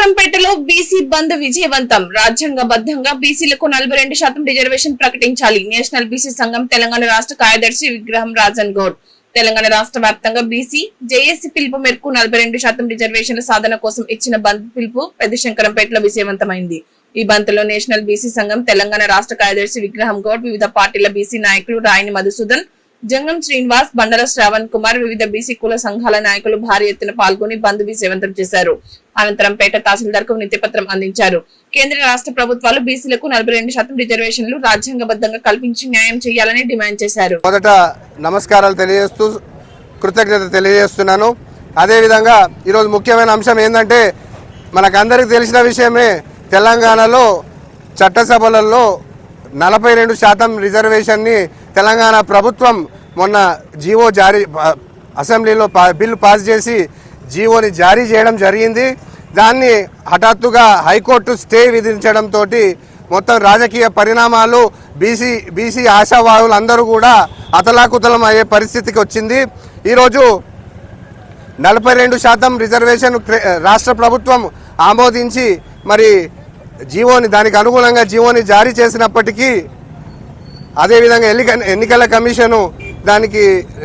శంకరంపేటలో BC బంద్ విజయవంతం. రాజ్యాంగబద్ధంగా బీసీలకు నలభై రెండు శాతం రిజర్వేషన్ ప్రకటించాలి. నేషనల్ బీసీ సంఘం తెలంగాణ రాష్ట్ర కార్యదర్శి విగ్రహం రాజన్ గౌడ్. తెలంగాణ రాష్ట్ర వ్యాప్తంగా బీసీ జేఏసీ పిలుపు మేరకు నలభై రెండు శాతం రిజర్వేషన్ల సాధన కోసం ఇచ్చిన బంద్ పిలుపు పెద్ద శంకరంపేటలో విజయవంతమైంది. ఈ బంద్లో నేషనల్ బీసీ సంఘం తెలంగాణ రాష్ట్ర కార్యదర్శి విగ్రహం గౌడ్ వివిధ పార్టీల బీసీ నాయకులు రాయని మధుసూదన్ జంగం శ్రీనివాస్ బండల శ్రావణ్ కుమార్ వివిధ బీసీ కుల సంఘాల నాయకులు భారీ ఎత్తున పాల్గొని బంద్ విజయవంతం చేశారు. అనంతరం పేట తహసీల్దార్కు వినతిపత్రం అందించారు. కేంద్ర రాష్ట్ర ప్రభుత్వాలు బీసీలకు నలభై రెండు శాతం రిజర్వేషన్లు రాజ్యాంగబద్ధంగా కల్పించి న్యాయం చేయాలని డిమాండ్ చేశారు. మొదట నమస్కారాలు తెలియజేస్తూ కృతజ్ఞత తెలియజేస్తున్నాను. అదేవిధంగా ఈరోజు ముఖ్యమైన అంశం ఏంటంటే మనకందరికి తెలిసిన విషయమే తెలంగాణలో చట్టసభలలో నలభై రెండు శాతం రిజర్వేషన్ని తెలంగాణ ప్రభుత్వం మొన్న జీవో జారీ అసెంబ్లీలో పా- బిల్లు పాస్ చేసి జీవోని జారీ చేయడం జరిగింది. దాన్ని హఠాత్తుగా హైకోర్టు స్టే విధించడంతో మొత్తం రాజకీయ పరిణామాలు బీసీ బీసీ ఆశావాహులు అందరూ కూడా అతలాకుతలం అయ్యే పరిస్థితికి వచ్చింది. ఈరోజు నలభై రెండు శాతం రిజర్వేషన్ రాష్ట్ర ప్రభుత్వం ఆమోదించి మరి జీవోని దానికి అనుగుణంగా జీవోని జారీ చేసినప్పటికీ అదేవిధంగా ఎన్నిక ఎన్నికల కమిషను దానికి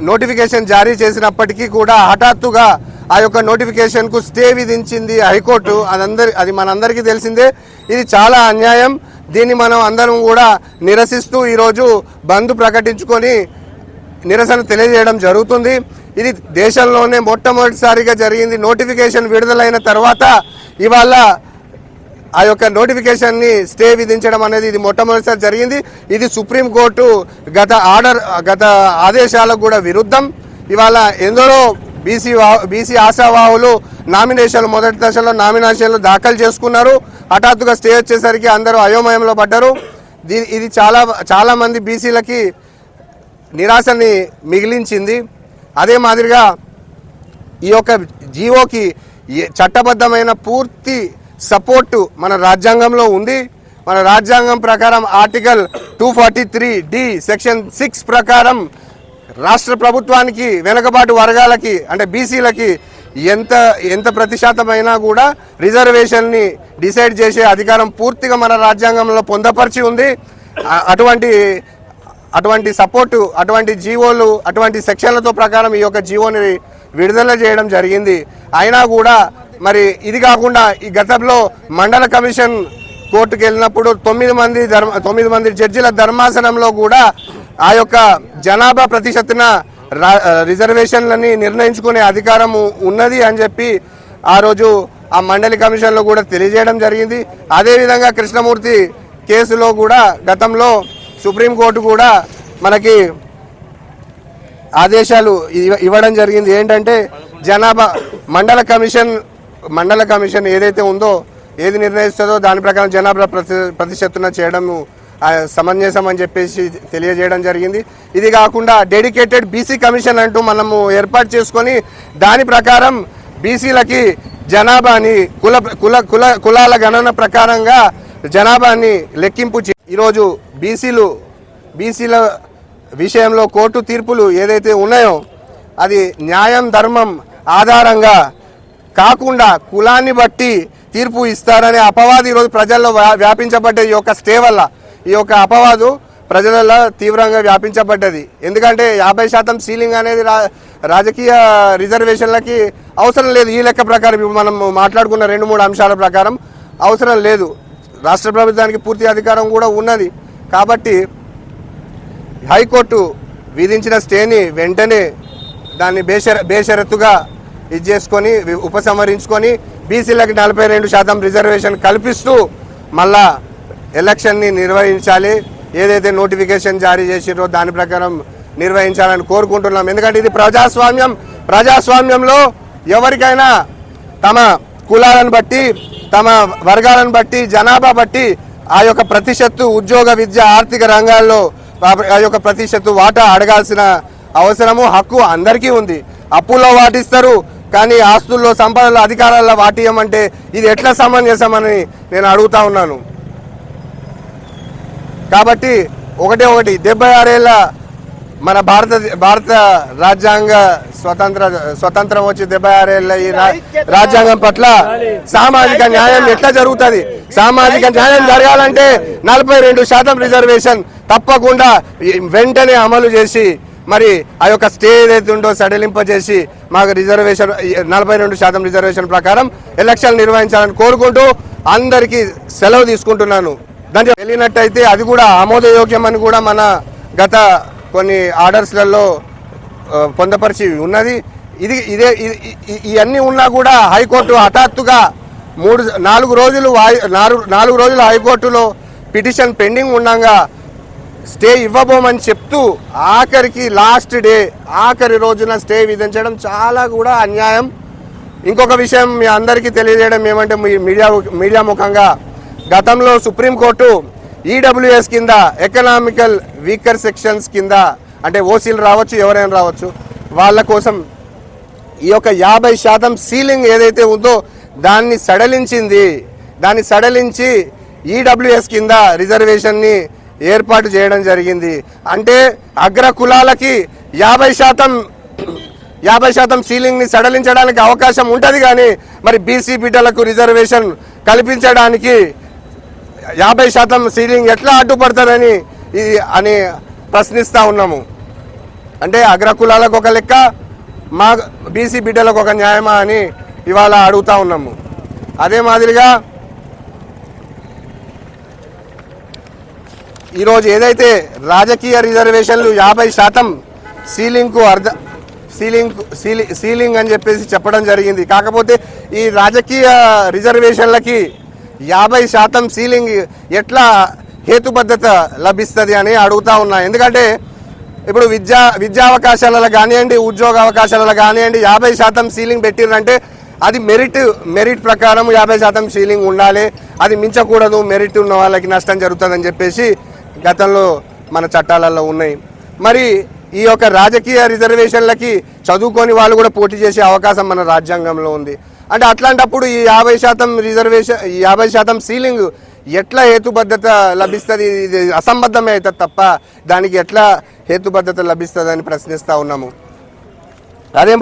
నోటిఫికేషన్ జారీ చేసినప్పటికీ కూడా హఠాత్తుగా ఆ యొక్క నోటిఫికేషన్కు స్టే విధించింది హైకోర్టు. అదందరి అది మనందరికీ తెలిసిందే. ఇది చాలా అన్యాయం. దీన్ని మనం అందరం కూడా నిరసిస్తూ ఈరోజు బంద్ ప్రకటించుకొని నిరసన తెలియజేయడం జరుగుతుంది. ఇది దేశంలోనే మొట్టమొదటిసారిగా జరిగింది. నోటిఫికేషన్ విడుదలైన తర్వాత ఇవాళ ఆ యొక్క నోటిఫికేషన్ని స్టే విధించడం అనేది ఇది మొట్టమొదటిసారి జరిగింది. ఇది సుప్రీంకోర్టు గత ఆర్డర్ గత ఆదేశాలకు కూడా విరుద్ధం. ఇవాళ ఎందరో బీసీ బీసీ ఆశావాహులు నామినేషన్లు మొదటి దశలో నామినేషన్లు దాఖలు చేసుకున్నారు. హఠాత్తుగా స్టే వచ్చేసరికి అందరూ అయోమయంలో పడ్డారు. ఇది చాలా చాలా మంది బీసీలకి నిరాశని మిగిలించింది. అదే మాదిరిగా ఈ యొక్క జీవోకి ఏ- చట్టబద్ధమైన పూర్తి సపోర్టు మన రాజ్యాంగంలో ఉంది. మన రాజ్యాంగం ప్రకారం article two forty three D section six ప్రకారం రాష్ట్ర ప్రభుత్వానికి వెనుకబాటు వర్గాలకి అంటే బీసీలకి ఎంత ఎంత ప్రతిశాతమైనా కూడా రిజర్వేషన్ని డిసైడ్ చేసే అధికారం పూర్తిగా మన రాజ్యాంగంలో పొందపరిచి ఉంది. అటువంటి అటువంటి సపోర్టు అటువంటి జీవోలు అటువంటి సెక్షన్లతో ప్రకారం ఈ యొక్క జీవోని విడుదల చేయడం జరిగింది. అయినా కూడా మరి ఇది కాకుండా ఈ గతంలో మండల కమిషన్ కోర్టుకు వెళ్ళినప్పుడు తొమ్మిది మంది ధర్మ తొమ్మిది మంది జడ్జిల ధర్మాసనంలో కూడా ఆ యొక్క జనాభా ప్రతిశతన రిజర్వేషన్లని నిర్ణయించుకునే అధికారం ఉన్నది అని చెప్పి ఆ రోజు ఆ మండలి కమిషన్లో కూడా తెలియజేయడం జరిగింది. అదేవిధంగా కృష్ణమూర్తి కేసులో కూడా గతంలో సుప్రీంకోర్టు కూడా మనకి ఆదేశాలు ఇవ్వ- ఇవ్వడం జరిగింది. ఏంటంటే జనాభా మండల కమిషన్ మండల కమిషన్ ఏదైతే ఉందో ఏది నిర్ణయిస్తుందో దాని ప్రకారం జనాభా ప్రతి ప్రతిశత్తున చేయడం సమంజసం అని చెప్పేసి తెలియజేయడం జరిగింది. ఇది కాకుండా డెడికేటెడ్ బీసీ కమిషన్ అంటూ మనము ఏర్పాటు చేసుకొని దాని ప్రకారం బీసీలకి జనాభాని కుల కుల కుల కులాల గణన ప్రకారంగా జనాభాని లెక్కింపు చే- ఈరోజు బీసీలు బీసీల విషయంలో కోర్టు తీర్పులు ఏదైతే ఉన్నాయో అది న్యాయం ధర్మం ఆధారంగా కాకుండా కులాన్ని బట్టి తీర్పు ఇస్తారనే అపవాదు ఈరోజు ప్రజల్లో వ్యా- వ్యాపించబడ్డ ఈ యొక్క స్టే వల్ల ఈ యొక్క అపవాదు ప్రజలలో తీవ్రంగా వ్యాపించబడ్డది. ఎందుకంటే యాభై శాతం సీలింగ్ అనేది రా రాజకీయ రిజర్వేషన్లకి అవసరం లేదు. ఈ లెక్క ప్రకారం మనం మాట్లాడుకున్న రెండు మూడు అంశాల ప్రకారం అవసరం లేదు. రాష్ట్ర ప్రభుత్వానికి పూర్తి అధికారం కూడా ఉన్నది. కాబట్టి హైకోర్టు విధించిన స్టేని వెంటనే దాన్ని బేషర బేషరత్తుగా ఇది చేసుకొని ఉపసంహరించుకొని బీసీలకు నలభై రెండు శాతం రిజర్వేషన్ కల్పిస్తూ మళ్ళా ఎలక్షన్ని నిర్వహించాలి. ఏదైతే నోటిఫికేషన్ జారీ చేసిరో దాని ప్రకారం నిర్వహించాలని కోరుకుంటున్నాం. ఎందుకంటే ఇది ప్రజాస్వామ్యం. ప్రజాస్వామ్యంలో ఎవరికైనా తమ కులాలను బట్టి తమ వర్గాలను బట్టి జనాభా బట్టి ఆ యొక్క ప్రతిశత్తు ఉద్యోగ విద్య ఆర్థిక రంగాల్లో ఆ- ఆ యొక్క ప్రతిశత్తు వాటా అడగాల్సిన అవసరము హక్కు అందరికీ ఉంది. అప్పుల్లో వాటిస్తారు. కానీ ఆస్తుల్లో సంపదలో అధికారాల్లో వాటియమంటే ఇది ఎట్లా సమంజసమని నేను అడుగుతా ఉన్నాను. కాబట్టి ఒకటే ఒకటి డెబ్బై ఆరేళ్ళ మన భారత భారత రాజ్యాంగ స్వతంత్ర స్వతంత్రం వచ్చి డెబ్బై ఆరేళ్ళ ఈ రాజ్యాంగం పట్ల సామాజిక న్యాయం ఎట్లా జరుగుతుంది? సామాజిక న్యాయం జరగాలంటే నలభై రెండు శాతం రిజర్వేషన్ తప్పకుండా వెంటనే అమలు చేసి మరి ఆ యొక్క స్టే ఏదైతే ఉందో సడలింపజేసి మాకు రిజర్వేషన్ నలభై రెండు శాతం రిజర్వేషన్ ప్రకారం ఎలక్షన్లు నిర్వహించాలని కోరుకుంటూ అందరికీ సెలవు తీసుకుంటున్నాను. దానికి వెళ్ళినట్టయితే అది కూడా ఆమోదయోగ్యం అని కూడా మన గత కొన్ని ఆర్డర్స్లలో పొందపరిచి ఉన్నది. ఇది ఇదే ఇవన్నీ ఉన్నా కూడా హైకోర్టు హఠాత్తుగా మూడు నాలుగు రోజులు వాయి నాలుగు నాలుగు రోజులు హైకోర్టులో పిటిషన్ పెండింగ్ ఉండగా స్టే ఇవ్వబోమని చెప్తూ ఆఖరికి లాస్ట్ డే ఆఖరి రోజున స్టే విధించడం చాలా కూడా అన్యాయం. ఇంకొక విషయం మీ అందరికీ తెలియజేయడం ఏమంటే మీడియా మీడియా ముఖంగా గతంలో సుప్రీంకోర్టు ఈడబ్ల్యూఎస్ కింద ఎకనామికల్ వీకర్ సెక్షన్స్ కింద అంటే ఓసీలు రావచ్చు ఎవరైనా రావచ్చు వాళ్ళ కోసం ఈ యొక్క యాభై శాతం సీలింగ్ ఏదైతే ఉందో దాన్ని సడలించింది దాన్ని సడలించి ఈడబ్ల్యూఎస్ కింద రిజర్వేషన్ని ఏర్పాటు చేయడం జరిగింది. అంటే అగ్ర కులాలకి యాభై శాతం యాభై శాతం సీలింగ్ని సడలించడానికి అవకాశం ఉంటుంది కానీ మరి బీసీ బిడ్డలకు రిజర్వేషన్ కల్పించడానికి యాభై శాతం సీలింగ్ ఎట్లా అడ్డుపడుతుందని ఇది అని ప్రశ్నిస్తూ ఉన్నాము. అంటే అగ్ర కులాలకు ఒక లెక్క మా బీసీ బిడ్డలకు ఒక న్యాయమా అని ఇవాళ అడుగుతా ఉన్నాము. అదే మాదిరిగా ఈరోజు ఏదైతే రాజకీయ రిజర్వేషన్లు యాభై శాతం సీలింగ్కు అర్ధ సీలింగ్ సీలింగ్ అని చెప్పేసి చెప్పడం జరిగింది. కాకపోతే ఈ రాజకీయ రిజర్వేషన్లకి యాభై శాతం సీలింగ్ ఎట్లా హేతుబద్ధత లభిస్తుంది అని అడుగుతా ఉన్నా. ఎందుకంటే ఇప్పుడు విద్యా విద్యా అవకాశాలలో కానివ్వండి ఉద్యోగ అవకాశాలలో కానివ్వండి యాభై శాతం సీలింగ్ పెట్టిరంటే అది మెరిట్ మెరిట్ ప్రకారం యాభై శాతం సీలింగ్ ఉండాలి. అది మించకూడదు మెరిట్ ఉన్న వాళ్ళకి నష్టం జరుగుతుందని చెప్పేసి గతంలో మన చట్టాలలో ఉన్నాయి. మరి ఈ యొక్క రాజకీయ రిజర్వేషన్లకి చదువుకొని వాళ్ళు కూడా పోటీ చేసే అవకాశం మన రాజ్యాంగంలో ఉంది. అంటే అట్లాంటప్పుడు ఈ యాభై శాతం రిజర్వేషన్ ఈ యాభై శాతం సీలింగ్ ఎట్లా హేతుబద్ధత లభిస్తుంది? ఇది అసంబద్ధమే అవుతుంది తప్ప దానికి ఎట్లా హేతుబద్ధత లభిస్తుంది అని ప్రశ్నిస్తూ ఉన్నాము. అదే